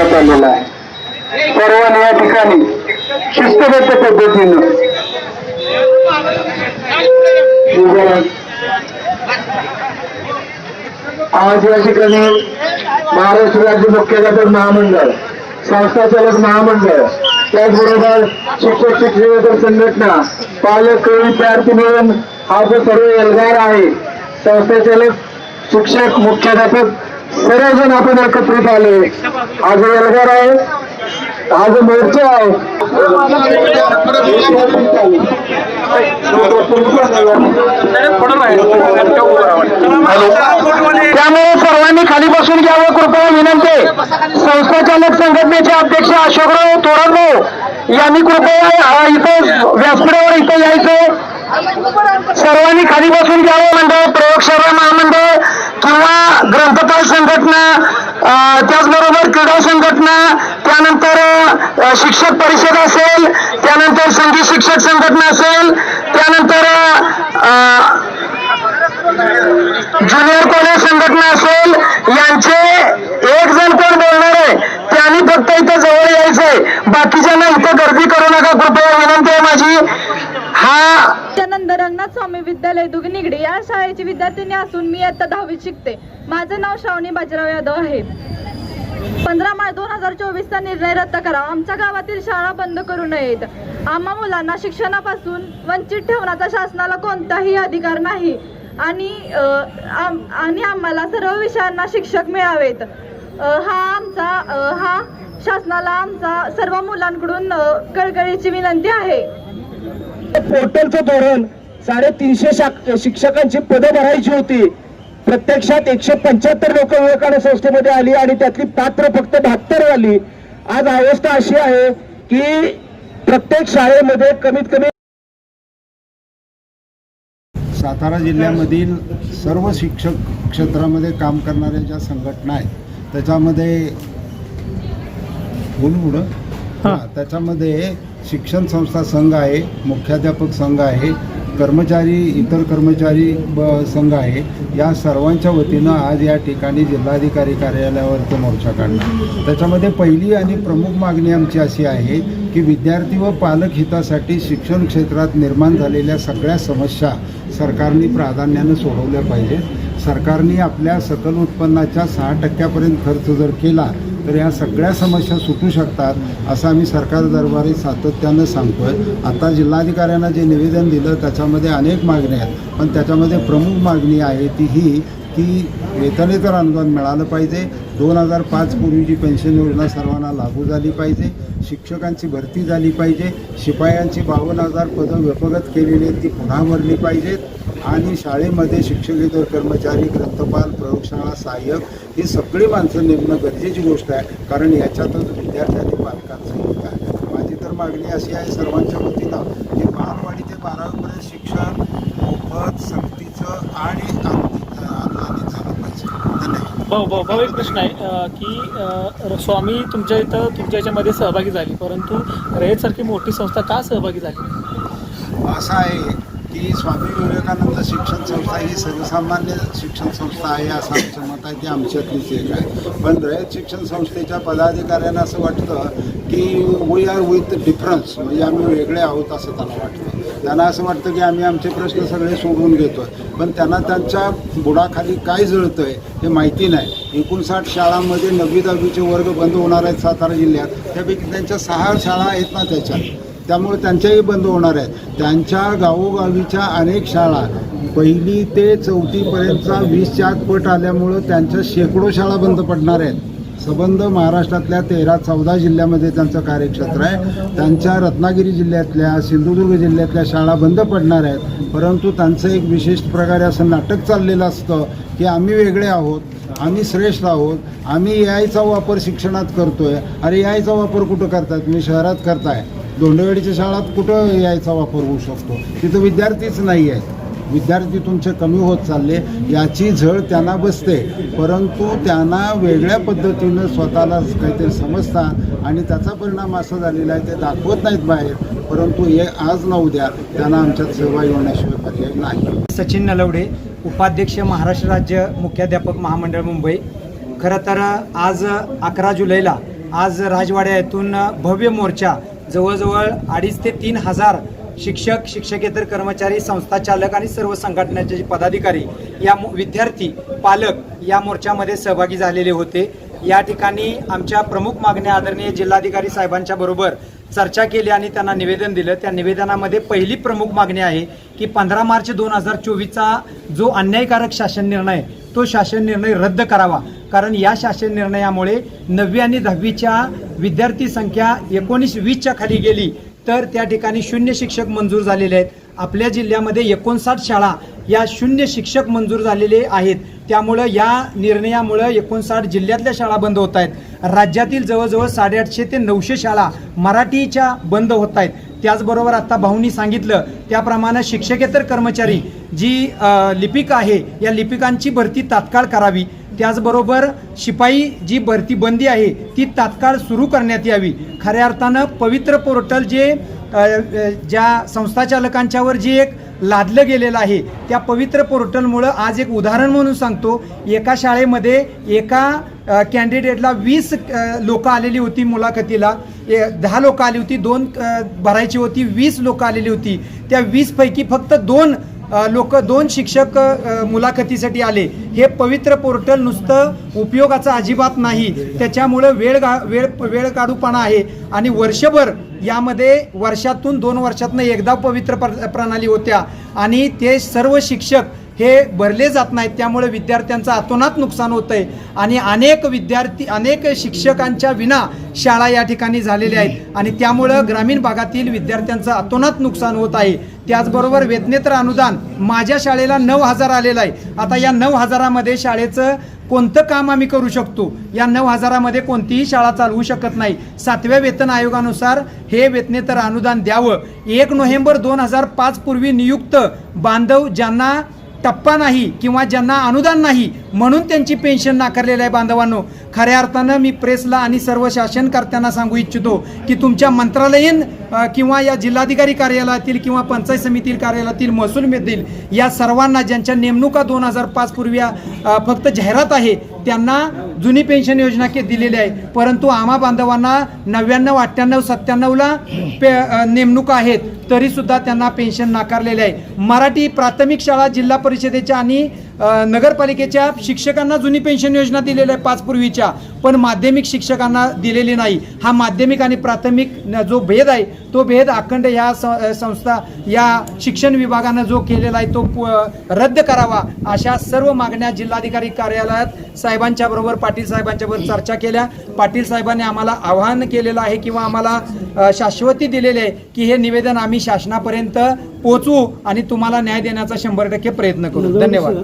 आलेला आहे. सर्वांनी या ठिकाणी शिस्तबद्ध पद्धतीनं आज या ठिकाणी महाराष्ट्र राज्य मुख्याध्यापक महामंडळ संस्था चालक महामंडळ त्याचबरोबर शिक्षक शिक्षकेतर संघटना पालक विद्यार्थी मिळून हा जो सर्व एल्गार आहे संस्थाचालक शिक्षक मुख्याध्यापक सर्वजण आपण एकत्रित आले. आज जो एल्गार आहे. आज मोर्चा आहे. त्यामुळे सर्वांनी खाली बसून घ्यावं. कृपया विनंती. संस्थाचालक संघटनेचे अध्यक्ष अशोकराव तोरणभाऊ यांनी कृपया इथं व्यासपीठावर इथं यायचं. सर्वांनी खाली बसून घ्यावं मंडळ प्रयोगशाळा महामंडळ किंवा ग्रंथपाल संघटना त्याचबरोबर क्रीडा संघटना त्यानंतर शिक्षक परिषद असेल त्यानंतर संगीत शिक्षक संघटना असेल त्यानंतर ज्युनियर कॉलेज संघटना असेल यांचे एक जण कोण बोलणार आहे त्यांनी फक्त इथं जवळ यायचंय. बाकीच्यांना इथं गर्दी करू नका कृपया विनंती आहे माझी. हा त्यानंतर रंगनाथ स्वामी विद्यालय दुगनिगडी या शाळेची विद्यार्थिनी असून मी आता दहावीत शिकते. माझं नाव श्रावणी बाजीराव यादव आहे. पंधरा मार्च दोन हजार चोवीसचा निर्णय रद्द करा. आमच्या गावातील शाळा बंद करू नयेत. आम्हा मुलांना शिक्षणापासून वंचित ठेवण्याचा शासनाला कोणताही अधिकार नाही. आणि आम- आणि आम्हाला सर्व विषयांना शिक्षक मिळावेत. हा आमचा हा शासनाला आमचा सर्व मुलांकडून कळकळीची विनंती आहे. पोर्टलचं धोरण साडेतीनशे शाक- शिक्षकांची पदं भरायची होती. प्रत्यक्षात एकशे पंच्याहत्तर लोक विवेकानंद संस्थेमध्ये आली आणि त्यातली पात्र फक्त बहात्तर आली आज अवस्था अशी आहे की प्रत्येक शाळेमध्ये कमीत कमी सातारा जिल्ह्यामधील सर्व शिक्षक क्षेत्रामध्ये काम करणाऱ्या ज्या संघटना आहेत त्याच्यामध्ये बोलू पुढं. हां त्याच्यामध्ये शिक्षण संस्था संघ आहे मुख्याध्यापक संघ आहे कर्मचारी इतर कर्मचारी ब संघ आहे. या सर्वांच्या वतीनं आज या ठिकाणी जिल्हाधिकारी कार्यालयावरती मोर्चा काढला. त्याच्यामध्ये पहिली आणि प्रमुख मागणी आमची अशी आहे की विद्यार्थी व पालक हितासाठी शिक्षण क्षेत्रात निर्माण झालेल्या सगळ्या समस्या सरकारने प्राधान्यानं सोडवल्या पाहिजेत. सरकारने आपल्या सकल उत्पन्नाच्या सहा टक्क्यापर्यंत खर्च जर केला तर या सगळ्या समस्या सुटू शकतात असं आम्ही सरकार दरबारी सातत्यानं सांगतोय. आता जिल्हाधिकाऱ्यांना जे निवेदन दिलं त्याच्यामध्ये अनेक मागण्या आहेत. पण त्याच्यामध्ये प्रमुख मागणी आहे ती ही की वेतनेतर अनुदान मिळालं पाहिजे. दोन हजार पाच पूर्वीची पेन्शन योजना सर्वांना लागू झाली पाहिजे. शिक्षकांची भरती झाली पाहिजे. शिपायांची बावन्न हजार पदं व्यपगत केलेली आहेत ती पुन्हा भरली पाहिजेत. आणि शाळेमध्ये शिक्षकेतर कर्मचारी ग्रंथपाल प्रयोगशाळा सहाय्यक ही सगळी माणसं नेमणं गरजेची गोष्ट आहे. कारण याच्यातच विद्यार्थी आणि पालकांचं हित आहे. माझी तर मागणी अशी आहे सर्वांच्या वतीनं की बालवाडी ते बारावीपर्यंत शिक्षण मोफत सक्तीचं आणि भाऊ भाऊ भाऊ एक प्रश्न आहे की स्वामी तुमच्या इथं तुमच्या याच्यामध्ये सहभागी झाली परंतु रयतसारखी मोठी संस्था का सहभागी झाली? असं आहे की स्वामी विवेकानंद शिक्षण संस्था ही सर्वसामान्य शिक्षण संस्था आहे असं आमचं मत आहे की आमच्यातलीच एक आहे. पण रयत शिक्षण संस्थेच्या पदाधिकाऱ्यांना असं वाटतं की वी आर विथ डिफरन्स म्हणजे आम्ही वेगळे आहोत असं त्यांना वाटतं. त्यांना असं वाटतं की आम्ही आमचे प्रश्न सगळे सोडवून घेतो पण त्यांना त्यांच्या बुडाखाली काय जळतं आहे हे माहिती नाही. एकोणसाठ शाळांमध्ये नववी दहावीचे वर्ग बंद होणार आहेत सातारा जिल्ह्यात. त्यापैकी त्यांच्या सहा शाळा आहेत ना त्याच्यात. त्यामुळे त्यांच्याही बंद होणार आहेत. त्यांच्या गावोगावीच्या अनेक शाळा पहिली ते चौथीपर्यंतचा वीसच्या आत पट आल्यामुळं त्यांच्या शेकडो शाळा बंद पडणार आहेत. सबंध महाराष्ट्रातल्या तेरा चौदा जिल्ह्यामध्ये त्यांचं कार्यक्षेत्र आहे. त्यांच्या रत्नागिरी जिल्ह्यातल्या सिंधुदुर्ग जिल्ह्यातल्या शाळा बंद पडणार आहेत. परंतु त्यांचं एक विशिष्ट प्रकारे असं नाटक चाललेलं असतं की आम्ही वेगळे आहोत आम्ही श्रेष्ठ आहोत आम्ही ए आयचा वापर शिक्षणात करतोय. अरे आयचा वापर कुठं करतात मी शहरात करताय. दोंडवेडीच्या शाळात कुठं यायचा वापर होऊ शकतो? तिथं विद्यार्थीच नाही आहेत. विद्यार्थी तुमचे कमी होत चालले याची झळ त्यांना बसते. परंतु त्यांना वेगळ्या पद्धतीनं स्वतःला काहीतरी समजतात आणि त्याचा परिणाम असा झालेला आहे ते दाखवत नाहीत बाहेर. परंतु हे आज न उद्या त्यांना आमच्यात सहभागी होण्याशिवाय पर्याय नाही. सचिन नलवडे उपाध्यक्ष महाराष्ट्र राज्य मुख्याध्यापक महामंडळ मुंबई. खरं तर आज अकरा जुलैला आज राजवाड्या येथून भव्य मोर्चा जवळजवळ अडीच ते तीन हजार शिक्षक शिक्षकेतर कर्मचारी संस्था चालक आणि सर्व संघटनेचे पदाधिकारी या विद्यार्थी पालक या मोर्चामध्ये सहभागी झालेले होते. या ठिकाणी आमच्या प्रमुख मागण्या आदरणीय जिल्हाधिकारी साहेबांच्या बरोबर चर्चा केली आणि त्यांना निवेदन दिलं. त्या निवेदनामध्ये पहिली प्रमुख मागणी आहे की पंधरा मार्च दोन हजार चोवीसचा जो अन्यायकारक शासन निर्णय तो शासन निर्णय रद्द करावा. कारण या शासन निर्णयामुळे नववी आणि दहावीच्या विद्यार्थी संख्या एकोणीस वीसच्या खाली गेली. तर त्या ठिकाणी शून्य शिक्षक मंजूर झालेले आहेत. आपल्या जिल्ह्यामध्ये एकोणसाठ शाळा या शून्य शिक्षक मंजूर झालेले आहेत. त्यामुळं या निर्णयामुळं एकोणसाठ जिल्ह्यातल्या शाळा बंद होत आहेत. राज्यातील जवळजवळ साडेआठशे ते नऊशे शाळा मराठीच्या बंद होत आहेत. त्याचबरोबर आता भाऊंनी सांगितलं त्याप्रमाणे शिक्षकेतर कर्मचारी जी लिपिक लिपिका आहे या लिपिकांची भरती तात्काळ करावी. त्याचबरोबर शिपाई जी भरती बंदी आहे ती तात्काळ सुरू करण्यात यावी. खऱ्या अर्थानं पवित्र पोर्टल जे ज्या संस्थाचालकांच्यावर जे एक लादलं गेलेलं आहे त्या पवित्र पोर्टलमुळं आज एक उदाहरण म्हणून सांगतो. एका शाळेमध्ये एका कॅन्डिडेटला वीस लोक आलेली होती मुलाखतीला. ए- दहा लोक आली होती दोन भरायची होती वीस लोक आलेली होती. त्या वीसपैकी फक्त दोन लोक दोन शिक्षक मुलाखतीसाठी आले. हे पवित्र पोर्टल नुसतं उपयोगाचं अजिबात नाही. त्याच्यामुळं वेळ गा वेळ वेळ काढूपणा आहे. आणि वर्षभर यामध्ये वर्षातून दोन वर्षातनं एकदा पवित्र प्र- प्रणाली होत्या. आणि ते सर्व शिक्षक हे भरले जात नाहीत. त्यामुळे विद्यार्थ्यांचं अतोनात नुकसान होतं आहे आणि अनेक विद्यार्थी अनेक शिक्षकांच्या विना शाळा या ठिकाणी झालेल्या आहेत. आणि त्यामुळं ग्रामीण भागातील विद्यार्थ्यांचं अतोनात नुकसान होत आहे. त्याचबरोबर वेतनेतर अनुदान माझ्या शाळेला नऊ हजार आलेलं आहे. आता या नऊ हजारामध्ये शाळेचं कोणतं काम आम्ही करू शकतो? या नऊ हजारामध्ये कोणतीही शाळा चालवू शकत नाही. सातव्या वेतन आयोगानुसार हे वेतनेतर अनुदान द्यावं. एक नोव्हेंबर दोन हजार पाच पूर्वी नियुक्त बांधव ज्यांना टप्पा नाही किंवा ज्यांना अनुदान नाही म्हणून त्यांची पेन्शन नाकारलेलं आहे बांधवांनो. खऱ्या अर्थानं मी प्रेसला आणि सर्व शासनकर्त्यांना सांगू इच्छितो की तुमच्या मंत्रालयीन किंवा या जिल्हाधिकारी कार्यालयातील किंवा पंचायत समिती कार्यालयातील महसूल मिळतील. या सर्वांना ज्यांच्या नेमणुका दोन हजार पाचपूर्वी फक्त जाहिरात आहे त्यांना जुनी पेन्शन योजना के दिलेली आहे. परंतु आम्हा बांधवांना नव्याण्णव अठ्ठ्याण्णव सत्त्याण्णवला पे नेमणूक नेमणुका आहेत तरीसुद्धा त्यांना पेन्शन नाकारलेले आहे. मराठी प्राथमिक शाळा जिल्हा परिषदेच्या आणि नगरपालिकेच्या शिक्षकांना जुनी पेन्शन योजना दिलेल्या आहे पाच पूर्वीच्या. पण माध्यमिक शिक्षकांना दिलेली नाही. हा माध्यमिक आणि प्राथमिक न- जो भेद आहे तो भेद अखंड ह्या संस्था या शिक्षण विभागानं जो केलेला आहे तो प- रद्द करावा अशा सर्व मागण्या जिल्हाधिकारी कार्यालयात साहेबांच्या बरोबर पाटील साहेबांच्या बरोबर चर्चा केल्या. पाटील साहेबांनी आम्हाला आवाहन केलेलं आहे किंवा आम्हाला शाश्वती दिलेली आहे की हे निवेदन आम्ही शासनापर्यंत पोचवू आणि तुम्हाला न्याय देण्याचा शंभर टक्के प्रयत्न करू. धन्यवाद.